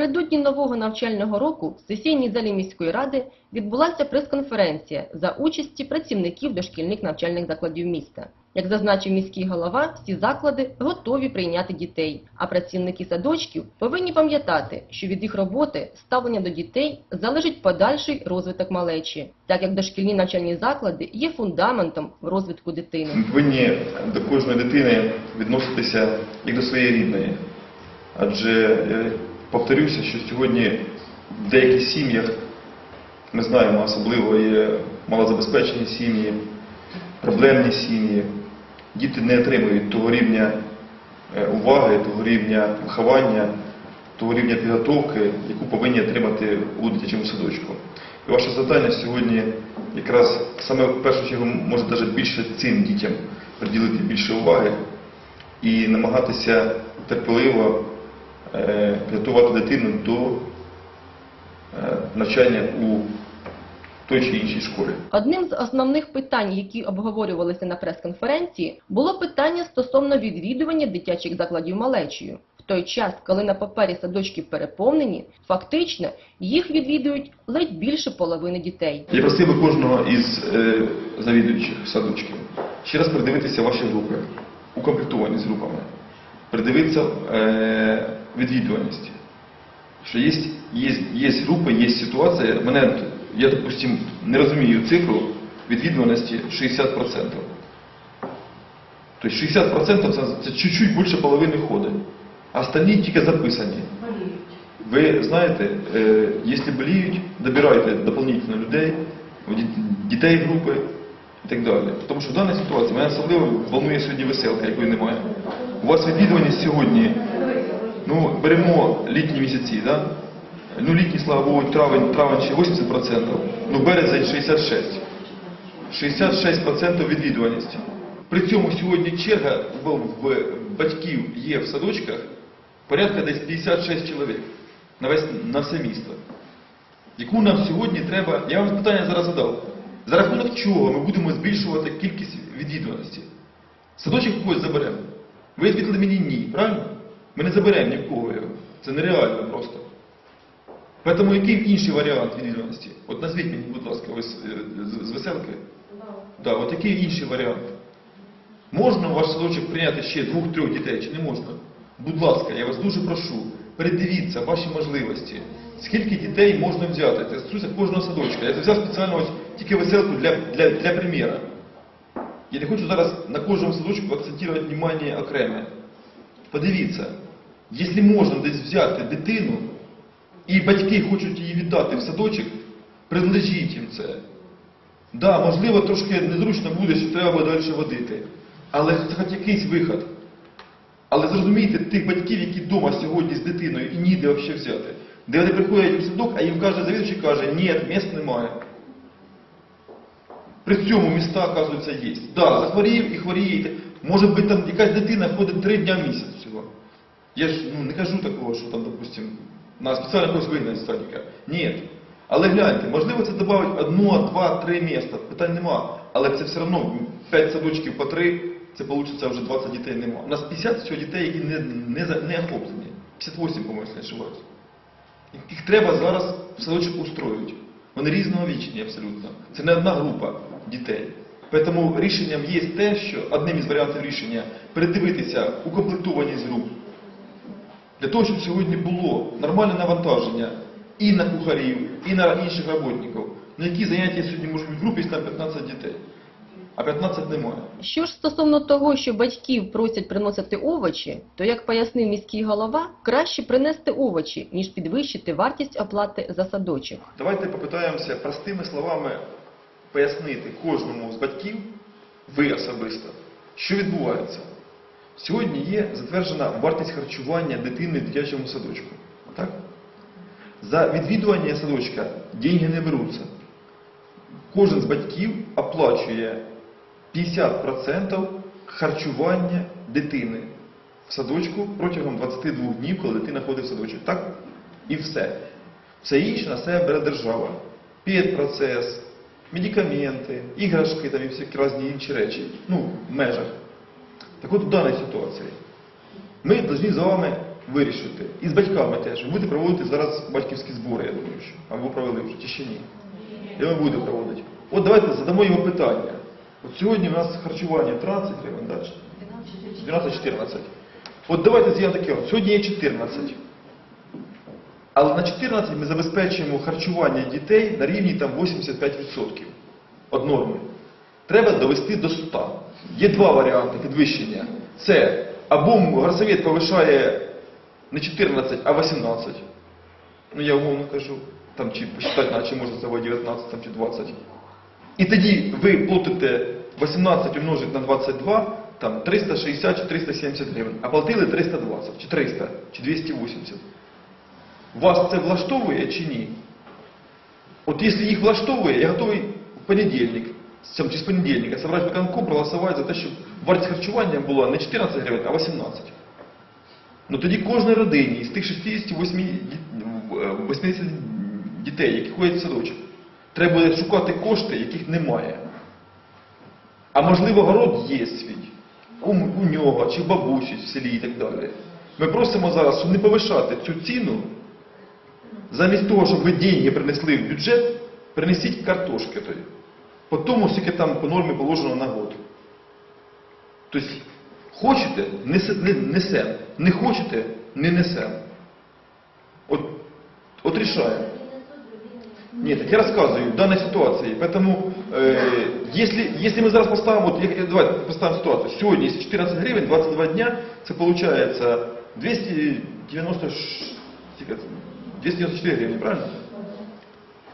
Напередодні нового навчального року в сесійній залі міської ради відбулася прес-конференція за участі працівників дошкільних навчальних закладів міста. Як зазначив міський голова, всі заклади готові прийняти дітей, а працівники садочків повинні пам'ятати, що від їх роботи ставлення до дітей залежить подальший розвиток малечі, так як дошкільні навчальні заклади є фундаментом розвитку дитини. Ми повинні до кожної дитини відноситися як до своєї рідної. Адже е, повторюся, що сьогодні в деяких сім'ях ми знаємо, особливо є малозабезпечені сім'ї, проблемні сім'ї. Діти не отримують того рівня е, уваги, того рівня виховання, того рівня підготовки, яку повинні отримати у дитячому садочку. І ваше завдання сьогодні якраз саме в першу чергу може навіть більше цим дітям приділити більше уваги і намагатися терпеливо е, підготувати дитину до е, навчання у той чи іншій школі. Одним з основних питань, які обговорювалися на прес-конференції, було питання стосовно відвідування дитячих закладів малечею. В той час, коли на папері садочки переповнені, фактично їх відвідують ледь більше половини дітей. Я просив би кожного із е, завідуючих садочків ще раз придивитися ваші групи, укомплектовані з групами, придивитися е, відвідуваність. Що є, є, є групи, є ситуація, мене, я, допустим, не розумію цифру відвідуваності 60%. Тобто 60% це, це чуть-чуть більше половини ходить, а остальні тільки записані. Ви знаєте, е, якщо боліють, добирайте дополнительно людей, дітей групи і так далі. Тому що в даній ситуації мене особливо волнує сьогодні веселка, якої немає. У вас відвідуваність сьогодні, ну, беремо літні місяці, да? ну літні, слава Богу, травень, травень ще 80%, ну березень 66%. 66% відвідуваності. При цьому сьогодні черга в, в батьків є в садочках порядка десь 56 чоловік на, весь, на все місто. Яку нам сьогодні треба, я вам питання зараз задав, за рахунок чого ми будемо збільшувати кількість відвідуваності? Садочок когось заберемо. Ви відповіли мені ні, правильно? Ми не заберемо ні в кого його. Це нереально просто. Тому який інший варіант відвідуваності? От назвіть мені, будь ласка, ви з, з- з веселки. Да, от який інший варіант? Можна в ваш садочок прийняти ще двох-трьох дітей чи не можна? Будь ласка, я вас дуже прошу, передивіться ваші можливості. Скільки дітей можна взяти? Це стосується кожного садочка. Я взяв спеціально ось тільки веселку для, для, для приміра. Я не хочу зараз на кожному садочку акцентувати внимание окреме. Подивіться, якщо можна десь взяти дитину, і батьки хочуть її віддати в садочок, предложіть їм це. Да, можливо, трошки незручно буде, що треба далі водити. Але це хоч якийсь виход. Але зрозумійте тих батьків, які вдома сьогодні з дитиною і ніде взагалі взяти. Де вони приходять у садок, а їм каже, завідувачий каже, ні, місць немає. При цьому міста, оказується, є. Да, захворів і хворієте. Може бути там якась дитина ходить три дня в місяць. Я ж ну, не кажу такого, що там, допустим, на спеціально когось вигнать з. Ні. Але гляньте, можливо, це додавить одно, два, три міста, питань нема. Але це все одно 5 садочків по 3, це вийде вже 20 дітей нема. У нас 50 всього дітей, які не, не, не охоплені. 58, по-моєму, якщо не ошибаюсь. Їх треба зараз в садочок устроювати. Вони різного вічні абсолютно. Це не одна група дітей. Тому рішенням є те, що одним із варіантів рішення передивитися укомплектованість груп, для того, щоб сьогодні було нормальне навантаження і на кухарів, і на інших роботників. На які заняття сьогодні можуть бути в групі, там 15 дітей, а 15 немає. Що ж стосовно того, що батьків просять приносити овочі, то, як пояснив міський голова, краще принести овочі, ніж підвищити вартість оплати за садочок. Давайте попитаємося простими словами пояснити кожному з батьків, ви особисто, що відбувається. Сьогодні є затверджена вартість харчування дитини в дитячому садочку. Так? За відвідування садочка деньги не беруться. Кожен з батьків оплачує 50% харчування дитини в садочку протягом 22 днів, коли дитина ходить в садочок. Так? І все. Все інше на себе бере держава. Педпроцес, медикаменти, іграшки там і всякі різні інші речі. Ну, в межах. Так от в даній ситуації ми повинні з вами вирішити. І з батьками теж. Ви будете проводити зараз батьківські збори, я думаю, що. Або провели вже, чи ще ні. І ми будемо проводити. От давайте задамо йому питання. От сьогодні у нас харчування 13 гривень, далі. 12-14. От давайте зробимо таке. от. Сьогодні є 14. Але на 14 ми забезпечуємо харчування дітей на рівні там 85% від норми. Треба довести до 100. Є два варіанти підвищення. Це або горсовет повишає не 14, а 18. Ну я умовно кажу, там чи посчитати, наче може це 19 там, чи 20. І тоді ви платите 18 умножить на 22, там 360 чи 370 гривень, а платили 320, чи 300, чи 280. Вас це влаштовує чи ні? От якщо їх влаштовує, я готовий в понедільник, з цим- чи з понедільника, собрати виконком, проголосувати за те, щоб вартість харчування була не 14 гривень, а 18. Ну тоді кожній родині з тих 68 е, 80 дітей, які ходять в садочок, треба буде шукати кошти, яких немає. А можливо, город є свій, у, у нього, чи в бабусі в селі і так далі. Ми просимо зараз, щоб не повишати цю ціну, замість того, щоб ви деньги принесли в бюджет, принесіть картошки тоді. По тому, скільки там по нормі положено на год. Тобто, хочете, несе- не- несем. Не хочете, не несем. От, от рішаємо. Нет, так я рассказываю в данной ситуации. Поэтому, э, если, если мы зараз поставим, вот, я- я- давайте поставим ситуацию. Сегодня, если 14 гривен, 22 дня, это получается 290, ш- скільки це? 294 гривни, правильно?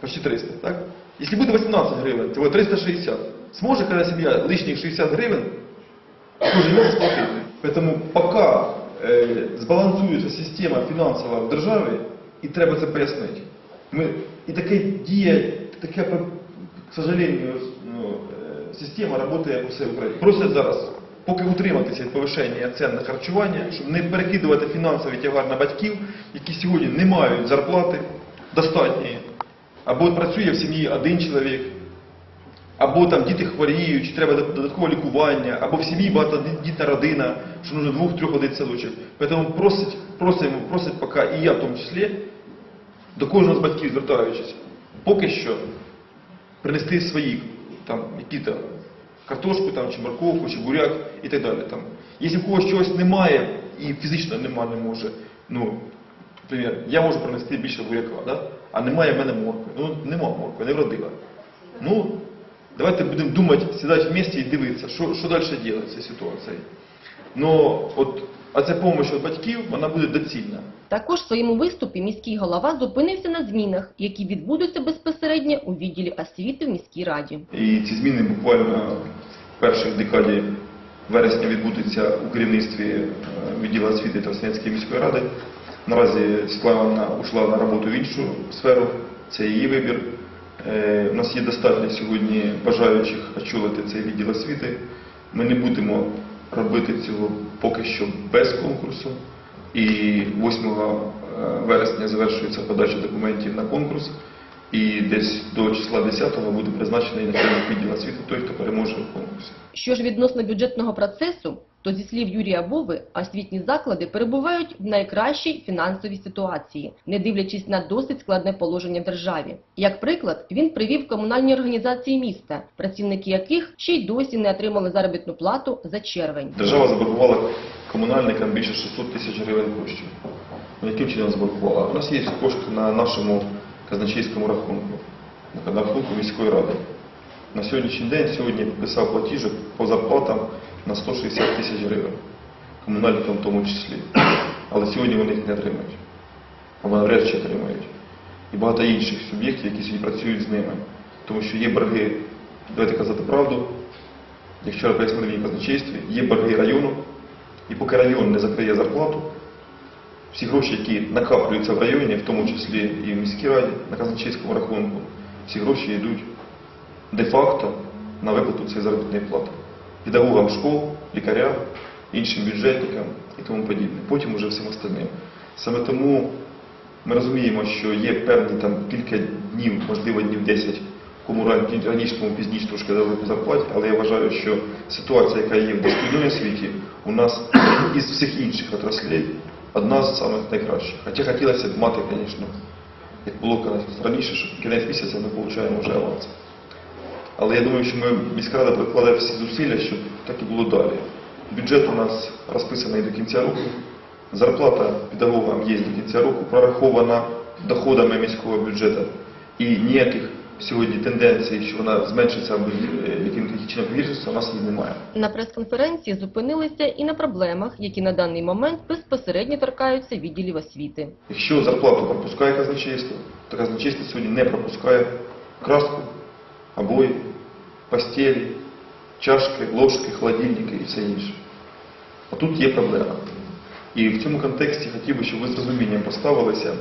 Почти 300, так? Если будет 18 гривен, то вот 360. Сможет когда семья лишних 60 гривен кожен місяць платити. Поэтому пока е, збалансується система фінансова в державі, і треба це пояснити. Ми, і таке діє, таке, к сожалению, ну, е, система працює по всій Україні. Просять зараз, поки утриматися від повищення цін на харчування, щоб не перекидувати фінансовий тягар на батьків, які сьогодні не мають зарплати достатньої, або працює в сім'ї один чоловік, або там діти хворіють, чи треба додаткове лікування, або в сім'ї багатодітна родина, що нужно двох-трьох ходити садочок. Тому просить, просимо, просить поки, і я в тому числі, до кожного з батьків звертаючись, поки що принести свої там, які-то картошку там, чи морковку, чи буряк і так далі. Там. Якщо в когось чогось немає і фізично немає, не може, ну, наприклад, я можу принести більше буряка, да? а немає в мене моркви. Ну, нема моркви, не вродила. Ну, давайте будемо думати, сідати в місті і дивитися, що, що далі робити в цій ситуації. Но от, а ця допомога від батьків, вона буде доцільна. Також в своєму виступі міський голова зупинився на змінах, які відбудуться безпосередньо у відділі освіти в міській раді. І ці зміни буквально в першій декаді вересня відбудуться у керівництві е, відділу освіти Тростянецької міської ради. Наразі Світлана ушла на роботу в іншу сферу, це її вибір. Е, У нас є достатньо сьогодні бажаючих очолити цей відділ освіти. Ми не будемо робити цього поки що без конкурсу. І 8 вересня завершується подача документів на конкурс. І десь до числа 10-го буде призначений начальник відділу освіти той, хто переможе в конкурсі. Що ж відносно бюджетного процесу, то зі слів Юрія Вови, освітні заклади перебувають в найкращій фінансовій ситуації, не дивлячись на досить складне положення в державі. Як приклад, він привів комунальні організації міста, працівники яких ще й досі не отримали заробітну плату за червень. Держава заборгувала комунальникам більше 600 тисяч гривень коштів. Ну, яким чином заборгувала? У нас є кошти на нашому казначейському рахунку, на рахунку міської ради. На сьогоднішній день сьогодні підписав платіжок по зарплатам на 160 тисяч гривень, комунальникам в тому числі. Але сьогодні вони їх не отримають. Або навряд чи отримають. І багато інших суб'єктів, які сьогодні працюють з ними. Тому що є борги, давайте казати правду, як вчора пояснили в казначействі, є борги району, і поки район не закриє зарплату, всі гроші, які накаплюються в районі, в тому числі і в міській раді, на казначейському рахунку, всі гроші йдуть де-факто на виплату цієї заробітної плати. Педагогам школ, лікарям, іншим бюджетникам і тому подібне. Потім уже всім остальним. Саме тому ми розуміємо, що є певні там кілька днів, можливо днів 10, кому раніше, кому пізніше трошки дали але я вважаю, що ситуація, яка є в дошкільній освіті, у нас із всіх інших отраслей одна з самих найкращих. Хоча хотілося б мати, звісно, як було раніше, що кінець місяця ми отримуємо вже аванс. Але я думаю, що ми міська рада прикладе всі зусилля, щоб так і було далі. Бюджет у нас розписаний до кінця року. Зарплата педагогам є до кінця року, прорахована доходами міського бюджету. І ніяких сьогодні тенденцій, що вона зменшиться чином погіршиться, у нас її немає. На прес-конференції зупинилися і на проблемах, які на даний момент безпосередньо торкаються відділів освіти. Якщо зарплату пропускає казначейство, то казначейство сьогодні не пропускає краску, обої, постелі, чашки, ложки, холодильники і все інше. А тут є проблема. І в цьому контексті хотів би, щоб ви з розумінням поставилися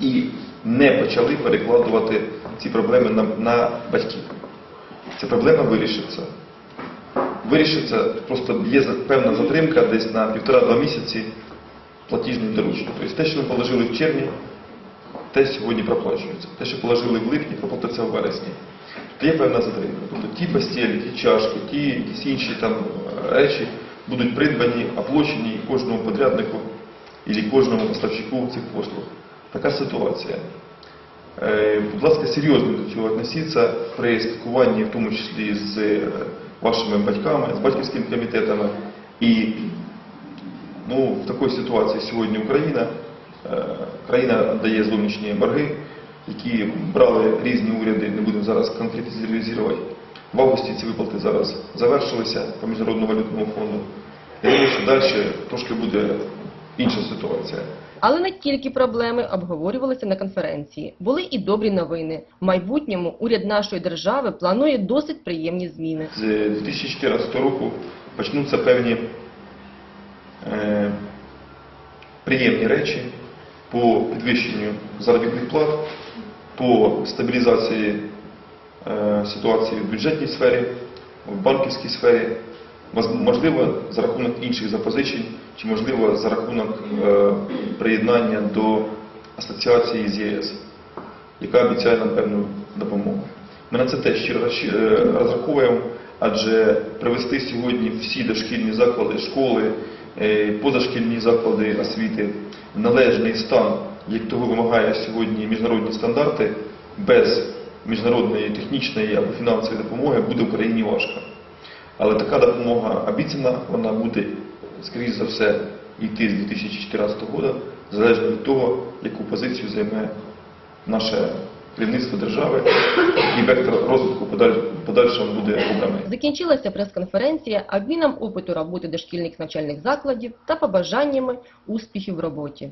і не почали перекладувати ці проблеми на, на батьків. Ця проблема вирішиться. Вирішиться, просто є певна затримка десь на півтора-два місяці платіжних доручень. Тобто те, що ми положили в червні, те сьогодні проплачується. Те, що положили в липні, проплатиться в вересні. Тобто є певна затримка. Тобто ті постелі, ті чашки, ті якісь інші там е, речі будуть придбані, оплачені кожному подряднику і кожному поставщику цих послуг. Така ситуація. Е, Будь ласка, серйозно до цього відносіться при спілкуванні, в тому числі з е, вашими батьками, з батьківськими комітетами. І ну, в такій ситуації сьогодні Україна, е, країна дає зовнішні борги, які брали різні уряди, не будемо зараз конкретизувати. В августі ці виплати зараз завершилися по Міжнародному валютному фонду. Я думаю, що далі трошки буде інша ситуація. Але не тільки проблеми обговорювалися на конференції. Були і добрі новини. В майбутньому уряд нашої держави планує досить приємні зміни. З 2014 року почнуться певні е, приємні речі по підвищенню заробітних плат, по стабілізації е, ситуації в бюджетній сфері, в банківській сфері, можливо, за рахунок інших запозичень, чи можливо за рахунок е, приєднання до асоціації з ЄС яка обіцяє нам певну допомогу. Ми на це теж щиро е, розраховуємо, адже привести сьогодні всі дошкільні заклади, школи, е, позашкільні заклади освіти в належний стан, як того вимагає сьогодні міжнародні стандарти, без міжнародної технічної або фінансової допомоги буде Україні важко. Але така допомога обіцяна, вона буде, скоріш за все, йти з 2014 року, залежно від того, яку позицію займе наше керівництво держави і вектор розвитку подаль- подальшому буде обраний. Закінчилася прес-конференція обміном опиту роботи дошкільних навчальних закладів та побажаннями успіхів в роботі.